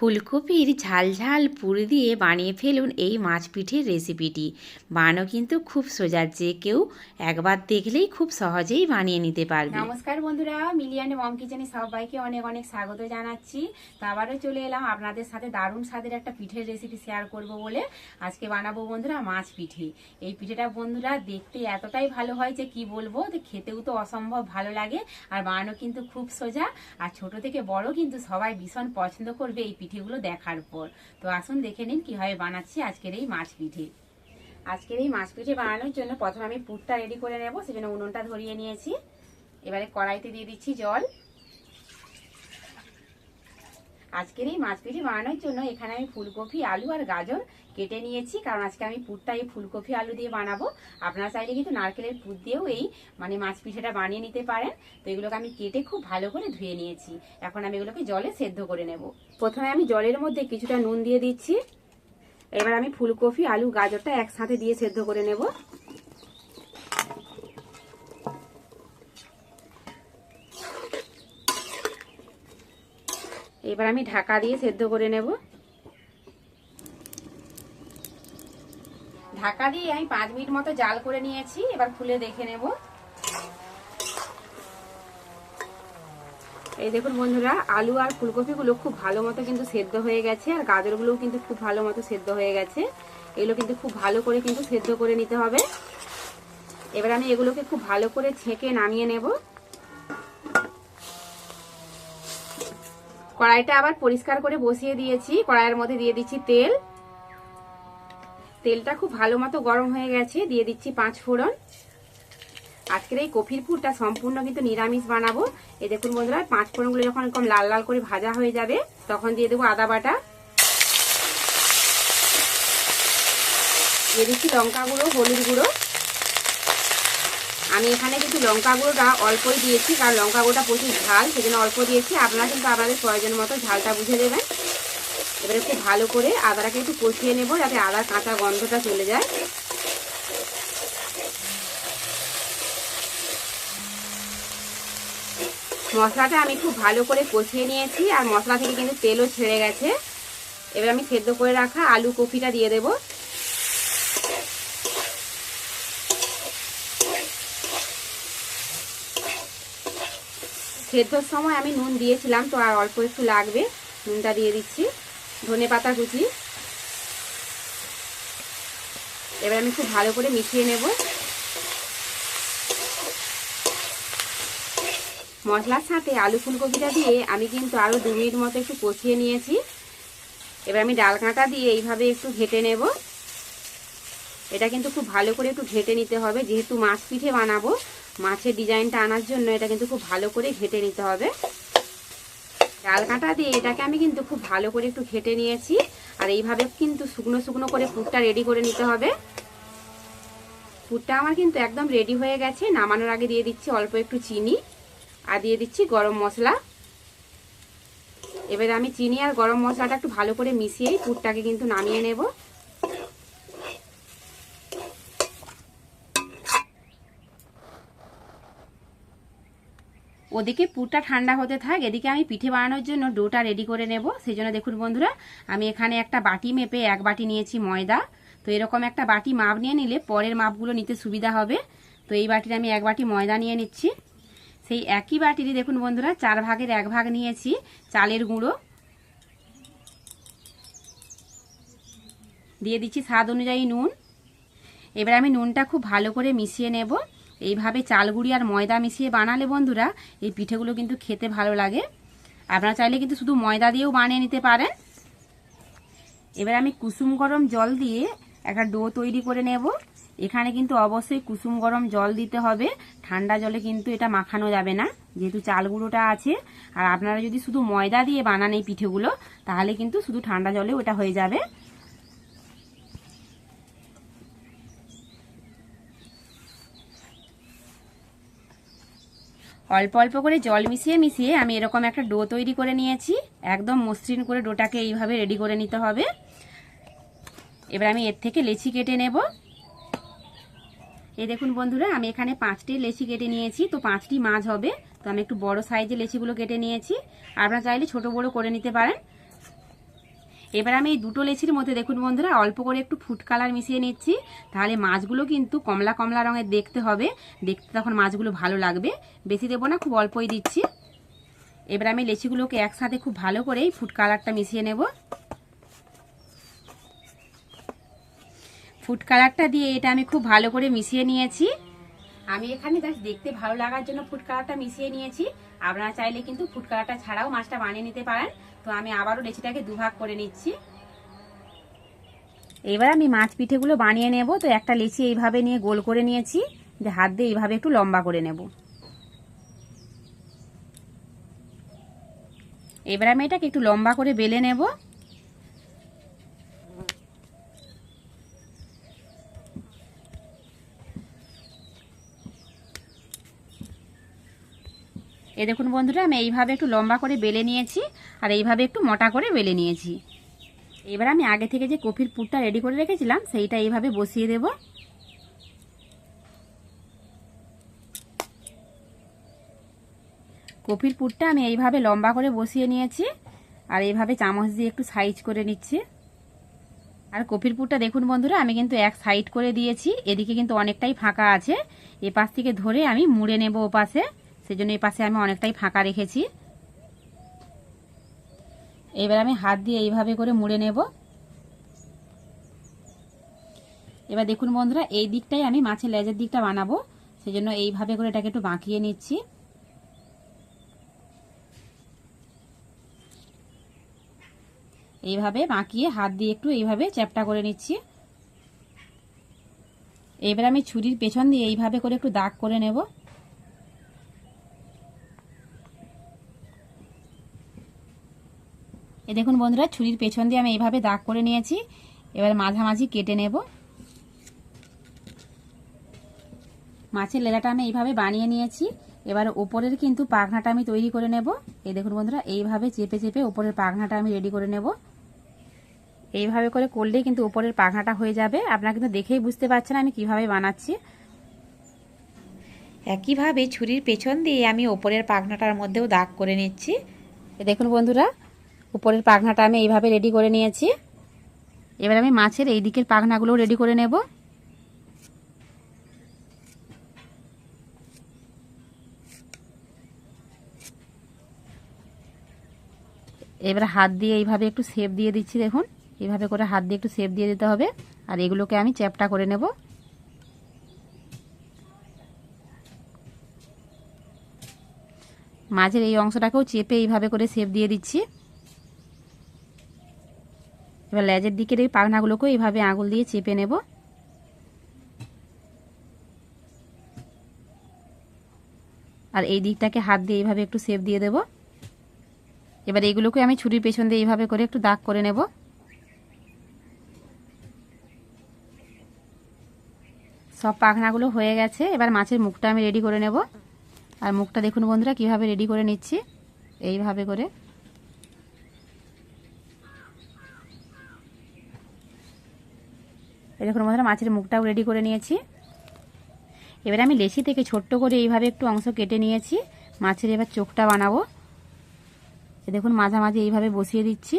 ফুলকপির ঝাল ঝাল পুর দিয়ে বানিয়ে ফেলুন এই মাছ পিঠের রেসিপিটি। বানানো কিন্তু খুব সোজা, যে কেউ একবার দেখলেই খুব সহজেই বানিয়ে নিতে পারবে। নমস্কার বন্ধুরা মিলিয়ান মম কিচেনে সবাইকে অনেক অনেক স্বাগত জানাচ্ছি। তো আবারও চলে এলাম আপনাদের সাথে দারুণ স্বাদের একটা পিঠের রেসিপি শেয়ার করব বলে আজকে বানাবো বন্ধুরা মাছ পিঠে। এই পিঠেটা বন্ধুরা দেখতে এতটাই ভালো হয় যে কি বলব তো খেতেও তো অসম্ভব ভালো লাগে আর বানানো কিন্তু খুব সোজা আর ছোট থেকে বড় কিন্তু সবাই ভীষণ পছন্দ করবে এই পিঠেগুলো দেখার পর। তো আসুন দেখে নিন কীভাবে বানাচ্ছি আজকের এই মাছ পিঠে। আজকের এই মাছ পিঠে বানানোর জন্য প্রথমে আমি পুরটা রেডি করে নেব, সেজন্য উনুনটা ধরিয়ে নিয়েছি। এবারে কড়াইতে দিয়ে দিচ্ছি জল। আজকের এই মাছ পিঠে বানানোর জন্য এখানে আমি ফুলকপি, আলু আর গাজর কেটে নিয়েছি। কারণ আজকে আমি পুরটা এই ফুলকপি, আলু দিয়ে বানাবো। আপনারা চাইলে কিন্তু নারকেলের পুর দিয়েও এই মানে মাছ পিঠেটা বানিয়ে নিতে পারেন। তো এগুলোকে আমি কেটে খুব ভালো করে ধুয়ে নিয়েছি। এখন আমি এগুলোকে জলে সেদ্ধ করে নেব। প্রথমে আমি জলের মধ্যে কিছুটা নুন দিয়ে দিচ্ছি। এবার আমি ফুলকপি, আলু, গাজরটা একসাথে দিয়ে সেদ্ধ করে নেব। এবার আমি ঢাকা দিয়ে সেদ্ধ করে নেব। ঢাকা দিয়ে আমি পাঁচ মিনিট মতো জাল করে নিয়েছি, এবার খুলে দেখে নেব। এই দেখুন বন্ধুরা, আলু আর ফুলকপিগুলো খুব ভালো মতো কিন্তু সেদ্ধ হয়ে গেছে, আর গাজরগুলোও কিন্তু খুব ভালো মতো সেদ্ধ হয়ে গেছে। এগুলো কিন্তু খুব ভালো করে কিন্তু সেদ্ধ করে নিতে হবে। এবার আমি এগুলোকে খুব ভালো করে ছেঁকে নামিয়ে নেব। কড়াইটা আবার পরিষ্কার করে বসিয়ে দিয়েছি। কড়াইয়ের মধ্যে দিয়ে দিচ্ছি তেল। তেলটা খুব ভালো মতো গরম হয়ে গেছে। দিয়ে দিচ্ছি পাঁচ ফোড়ন। আজকের এই কফির পুরটা সম্পূর্ণ কিন্তু নিরামিষ বানাবো। এই দেখুন বন্ধুরা, পাঁচ ফোড়নগুলো যখন এরকম লাল লাল করে ভাজা হয়ে যাবে, তখন দিয়ে দেবো আদা বাটা। দিয়ে দিচ্ছি লঙ্কা গুঁড়ো, হলুদ গুঁড়ো। আমি এখানে কিন্তু লঙ্কা গুঁড়োটা অল্পই দিয়েছি, কারণ লঙ্কা গুঁড়োটা প্রচুর ঝাল, সেজন্য অল্প দিয়েছি। আপনারা কিন্তু আপনাদের প্রয়োজন মতো ঝালটা বুঝে দেবেন। এবারে খুব ভালো করে আদাটাকে একটু কষিয়ে নেব, যাতে আদার কাঁচা গন্ধটা চলে যায়। মশলাটা আমি খুব ভালো করে কষিয়ে নিয়েছি, আর মশলা থেকে কিন্তু তেলও ছেড়ে গেছে। এবার আমি সেদ্ধ করে রাখা আলু কপিটা দিয়ে দেব। সেদ্ধর সময় আমি নুন দিয়েছিলাম, তো আর অল্প একটু লাগবে। নুনটা দিয়ে দিচ্ছি। ধনে পাতা কুচি। এবার আমি খুব ভালো করে মিশিয়ে নেব। মশলার সাথে আলু ফুলকপিটা দিয়ে আমি কিন্তু আরও দু মিনিট মতো একটু কষিয়ে নিয়েছি। এবার আমি ডাল কাঁটা দিয়ে এইভাবে একটু ঘেটে নেব। এটা কিন্তু খুব ভালো করে একটু ঘেটে নিতে হবে। যেহেতু মাছ পিঠে বানাবো, মাছের ডিজাইনটা আনার জন্য এটা কিন্তু খুব ভালো করে ঘেটে নিতে হবে। ডাল কাঁটা দিয়ে এটাকে আমি কিন্তু খুব ভালো করে একটু ঘেটে নিয়েছি। আর এইভাবে কিন্তু শুকনো শুকনো করে পুরটা রেডি করে নিতে হবে। পুরটা আমার কিন্তু একদম রেডি হয়ে গেছে। নামানোর আগে দিয়ে দিচ্ছি অল্প একটু চিনি আর দিয়ে দিচ্ছি গরম মশলা। এবারে আমি চিনি আর গরম মশলাটা একটু ভালো করে মিশিয়েই পুরটাকে কিন্তু নামিয়ে নেব। ওদিকে পুরটা ঠান্ডা হতে থাক, এদিকে আমি পিঠে বানানোর জন্য ডোটা রেডি করে নেব। সেই জন্য দেখুন বন্ধুরা, আমি এখানে একটা বাটি মেপে এক বাটি নিয়েছি ময়দা। তো এরকম একটা বাটি মাপ নিয়ে নিলে পরের মাপগুলো নিতে সুবিধা হবে। তো এই বাটির আমি এক বাটি ময়দা নিয়ে নিচ্ছি। সেই একই বাটিরই দেখুন বন্ধুরা, চার ভাগের এক ভাগ নিয়েছি চালের গুঁড়ো। দিয়ে দিচ্ছি স্বাদ অনুযায়ী নুন। এবার আমি নুনটা খুব ভালো করে মিশিয়ে নেব। এইভাবে চালগুড়ি আর ময়দা মিশিয়ে বানালে বন্ধুরা, এই পিঠেগুলো কিন্তু খেতে ভালো লাগে। আপনারা চাইলে কিন্তু শুধু ময়দা দিয়েও বানিয়ে নিতে পারেন। এবার আমি কুসুম গরম জল দিয়ে একটা ডো তৈরি করে নেব। এখানে কিন্তু অবশ্যই কুসুম গরম জল দিতে হবে। ঠান্ডা জলে কিন্তু এটা মাখানো যাবে না, যেহেতু চাল গুঁড়োটা আছে। আর আপনারা যদি শুধু ময়দা দিয়ে বানান এই পিঠেগুলো, তাহলে কিন্তু শুধু ঠান্ডা জলে ওটা হয়ে যাবে। অল্প অল্প করে জল মিশিয়ে মিশিয়ে আমি এরকম একটা ডো তৈরি করে নিয়েছি। একদম মসৃণ করে ডোটাকে এইভাবে রেডি করে নিতে হবে। এবার আমি এর থেকে লেচি কেটে নেব। এই দেখুন বন্ধুরা, আমি এখানে পাঁচটি লেচি কেটে নিয়েছি। তো পাঁচটি মাছ হবে। তো আমি একটু বড় সাইজের লেচিগুলো কেটে নিয়েছি। আপনারা চাইলে ছোট বড় করে নিতে পারেন। এবার আমি এই দুটো লেচির মধ্যে দেখুন বন্ধুরা, অল্প করে একটু ফুড কালার মিশিয়ে নিচ্ছি। তাহলে মাছগুলো কিন্তু কমলা কমলা রঙের দেখতে হবে। দেখতে তখন মাছগুলো ভালো লাগবে। বেশি দেবো না, খুব অল্পই দিচ্ছি। এবার আমি লেচিগুলোকে একসাথে খুব ভালো করে এই ফুড কালারটা মিশিয়ে নেব। ফুড কালারটা দিয়ে এটা আমি খুব ভালো করে মিশিয়ে নিয়েছি। আমি এখানে জাস্ট দেখতে ভালো লাগার জন্য ফুড কালারটা মিশিয়ে নিয়েছি। আপনারা চাইলে কিন্তু ফুড কালারটা ছাড়াও মাছটা বানিয়ে নিতে পারেন। তো আমি আবারও লেচিটাকে দুভাগ করে নিচ্ছি। এবার আমি মাছ পিঠেগুলো বানিয়ে নেব। তো একটা লেচি এইভাবে নিয়ে গোল করে নিয়েছি। যে হাত দিয়ে এইভাবে একটু লম্বা করে নেব। এবার আমি এটাকে একটু লম্বা করে বেলে নেব। এ দেখুন বন্ধুরা, আমি এইভাবে একটু লম্বা করে বেলে নিয়েছি, আর এইভাবে একটু মোটা করে বেলে নিয়েছি। এবার আমি আগে থেকে যে কফির পুরটা রেডি করে রেখেছিলাম, সেইটা এইভাবে বসিয়ে দেব। কফির পুরটা আমি এইভাবে লম্বা করে বসিয়ে নিয়েছি, আর এইভাবে চামচ দিয়ে একটু সাইজ করে নিচ্ছি। আর কফির পুরটা দেখুন বন্ধুরা, আমি কিন্তু এক সাইড করে দিয়েছি, এদিকে কিন্তু অনেকটাই ফাঁকা আছে। এ পাশ থেকে ধরে আমি মুড়ে নেব ও পাশে সেজন্য এই পাশে আমি অনেকটাই ফাঁকা রেখেছি। এবার আমি হাত দিয়ে এইভাবে করে মুড়ে নেব। এবার দেখুন বন্ধুরা, এই দিকটাই আমি মাছের লেজের দিকটা বানাবো। সেজন্য এইভাবে করে এটাকে একটু বাঁকিয়ে নিচ্ছি। এইভাবে বাঁকিয়ে হাত দিয়ে একটু এইভাবে চ্যাপটা করে নিচ্ছি। এবার আমি ছুরির পেছন দিয়ে এইভাবে করে একটু দাগ করে নেব। এ দেখুন বন্ধুরা, ছুরির পেছন দিয়ে আমি এইভাবে দাগ করে নিয়েছি। এবার মাঝামাঝি কেটে নেব। মাছের লেলাটা আমি এইভাবে বানিয়ে নিয়েছি। এবার ওপরের কিন্তু পাখনাটা আমি তৈরি করে নেব। এই দেখুন বন্ধুরা, এইভাবে চেপে চেপে ওপরের পাখনাটা আমি রেডি করে নেব। এইভাবে করে করলেই কিন্তু ওপরের পাখনাটা হয়ে যাবে। আপনারা কিন্তু দেখেই বুঝতে পারছেন আমি কীভাবে বানাচ্ছি। একইভাবে ছুরির পেছন দিয়ে আমি ওপরের পাখনাটার মধ্যেও দাগ করে নিচ্ছি। এ দেখুন বন্ধুরা উপরের পাখনাটা আমি এইভাবে রেডি করে নিয়েছি। এবার আমি মাছের এই দিকের পাখনাগুলো রেডি করে নেব। এবার হাত দিয়ে এইভাবে একটু শেপ দিয়ে দিচ্ছি, দেখুন। এইভাবে করে হাত দিয়ে একটু শেপ দিয়ে দিতে হবে। আর এগুলোকে আমি চ্যাপটা করে নেব। মাঝের এই অংশটাকেও চেপে এইভাবে করে শেপ দিয়ে দিচ্ছি। এবার লেজের দিকের এই পাখনাগুলোকেও এইভাবে আঙুল দিয়ে চেপে নেব। আর এই দিকটাকে হাত দিয়ে এইভাবে একটু শেপ দিয়ে দেব। এবার এইগুলোকে আমি ছুরির পেছন দিয়ে এইভাবে করে একটু দাগ করে নেব। সব পাখনাগুলো হয়ে গেছে, এবার মাছের মুখটা আমি রেডি করে নেব। আর মুখটা দেখুন বন্ধুরা, কীভাবে রেডি করে নিচ্ছি, এইভাবে করে। দেখুন, বন্ধুরা, মাছের মুখটাও রেডি করে নিয়েছি। এবার আমি লেসি থেকে ছোট্ট করে এইভাবে একটু অংশ কেটে নিয়েছি। মাছের এবার চোখটা বানাবো। দেখুন, মাঝামাঝি এইভাবে বসিয়ে দিচ্ছি।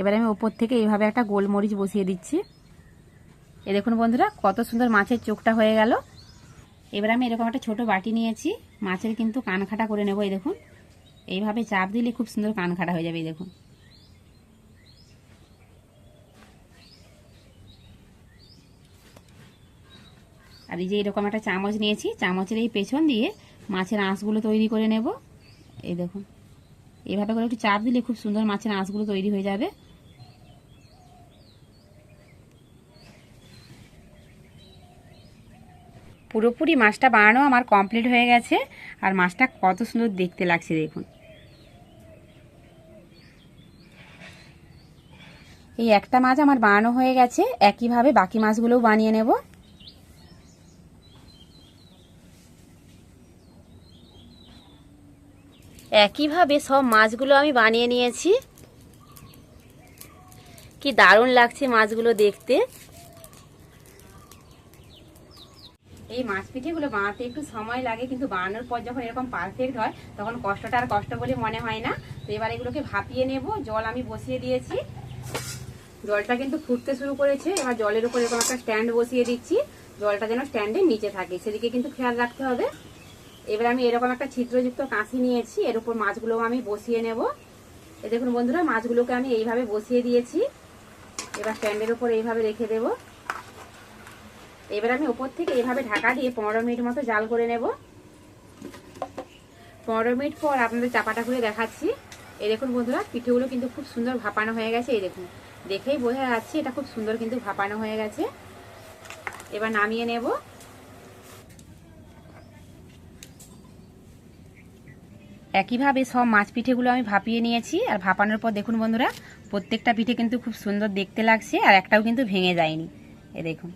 এবার আমি ওপর থেকে এইভাবে একটা গোলমরিচ বসিয়ে দিচ্ছি। এ দেখুন, বন্ধুরা, কত সুন্দর মাছের চোখটা হয়ে গেল। এবার আমি এরকম একটা ছোট বাটি নিয়েছি। মাছের কিন্তু কান খাটা করে নেব, এই দেখুন। এইভাবে চাপ দিলে খুব সুন্দর কান খাটা হয়ে যাবে, এই দেখুন। আর এই যে এরকম একটা চামচ নিয়েছি, চামচের এই পেছন দিয়ে মাছের আঁশগুলো তৈরি করে নেব। এই দেখুন এইভাবে করে একটু চাপ দিলে খুব সুন্দর মাছের আঁশগুলো তৈরি হয়ে যাবে। পুরোপুরি মাছটা বানানো আমার কমপ্লিট হয়ে গেছে, আর মাছটা কত সুন্দর দেখতে লাগছে, দেখুন। এই একটা মাছ আমার বানানো হয়ে গেছে, একইভাবে বাকি মাছগুলোও বানিয়ে নেব। একইভাবে সব মাছগুলো আমি বানিয়ে নিয়েছি। কি দারুণ লাগছে মাছগুলো দেখতে। এই মাছ পিঠেগুলো বানাতে একটু সময় লাগে, কিন্তু বানানোর পর যখন এরকম পারফেক্ট হয়, তখন কষ্টটা আর কষ্ট বলে মনে হয় না। তো এবার এগুলোকে ভাপিয়ে নেব, জল আমি বসিয়ে দিয়েছি। জলটা কিন্তু ফুটতে শুরু করেছে, এবার জলের উপর এরকম একটা স্ট্যান্ড বসিয়ে দিচ্ছি। জলটা যেন স্ট্যান্ডের নিচে থাকে, সেদিকে কিন্তু খেয়াল রাখতে হবে। এবার আমি এরকম একটা ছিদ্রযুক্ত কাঁচি নিয়েছি, এর উপর মাছগুলো আমি বসিয়ে নেব। এ দেখুন বন্ধুরা, মাছগুলোকে আমি এইভাবে বসিয়ে দিয়েছি। এবার স্ট্যান্ডের উপর এইভাবে রেখে দেব। এবার আমি উপর থেকে এইভাবে ঢাকা দিয়ে পনেরো মিনিট মতো জাল করে নেব। পনেরো মিনিট পর আপনাদের চাপাটা খুলে দেখাচ্ছি। এই দেখুন বন্ধুরা, পিঠেগুলো কিন্তু খুব সুন্দর ভাপানো হয়ে গেছে, এই দেখুন। দেখেই বোঝা যাচ্ছে এটা খুব সুন্দর কিন্তু ভাপানো হয়ে গেছে। এবার নামিয়ে নেব। একইভাবে সব মাছ পিঠেগুলো আমি ভাপিয়ে নিয়েছি। আর ভাপানোর পর দেখুন বন্ধুরা, প্রত্যেকটা পিঠে কিন্তু খুব সুন্দর দেখতে লাগছে, আর একটাও কিন্তু ভেঙে যায়নি। এ দেখুন,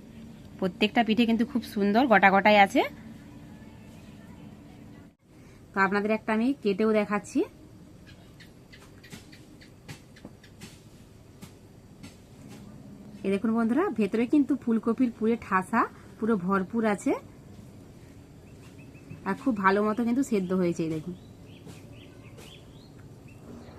প্রত্যেকটা পিঠে কিন্তু খুব সুন্দর গোটা গোটাই আছে। তো আপনাদের একটা আমি কেটেও দেখাচ্ছি। এ দেখুন বন্ধুরা, ভেতরে কিন্তু ফুলকপির পুরে ঠাসা, পুরো ভরপুর আছে। আর খুব ভালো মতো কিন্তু সেদ্ধ হয়েছে দেখুন।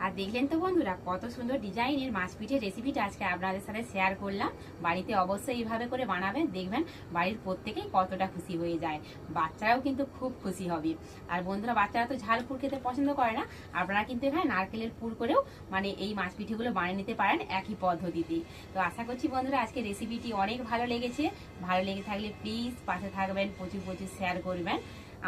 আর দেখলেন তো বন্ধুরা, কত সুন্দর ডিজাইনের মাছ পিঠের রেসিপিটা আজকে আপনাদের সাথে শেয়ার করলাম। বাড়িতে অবশ্যই এইভাবে করে বানাবেন, দেখবেন বাড়ির প্রত্যেকেই কতটা খুশি হয়ে যায়। বাচ্চারাও কিন্তু খুব খুশি হবে। আর বন্ধুরা, বাচ্চারা তো ঝাল পুর খেতে পছন্দ করে না। আপনারা কিন্তু এখানে নারকেলের পুর করেও মানে এই মাছ পিঠেগুলো বানিয়ে নিতে পারেন একই পদ্ধতিতে। তো আশা করছি বন্ধুরা, আজকে রেসিপিটি অনেক ভালো লেগেছে। ভালো লেগে থাকলে প্লিজ পাশে থাকবেন, প্রচুর প্রচুর শেয়ার করবেন।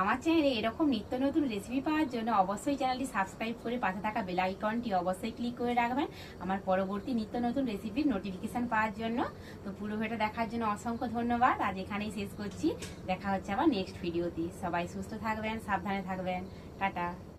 আমার চ্যানেলে এরকম নিত্য নতুন রেসিপি পাওয়ার জন্য অবশ্যই চ্যানেলটি সাবস্ক্রাইব করে পাশে থাকা বেল আইকনটি অবশ্যই ক্লিক করে রাখবেন। আমার পরবর্তী নিত্য নতুন রেসিপির নোটিফিকেশান পাওয়ার জন্য। তো পুরো ভিডিওটা দেখার জন্য অসংখ্য ধন্যবাদ। আজ এখানেই শেষ করছি। দেখা হচ্ছে আবার নেক্সট ভিডিওতে সবাই সুস্থ থাকবেন, সাবধানে থাকবেন। টাটা।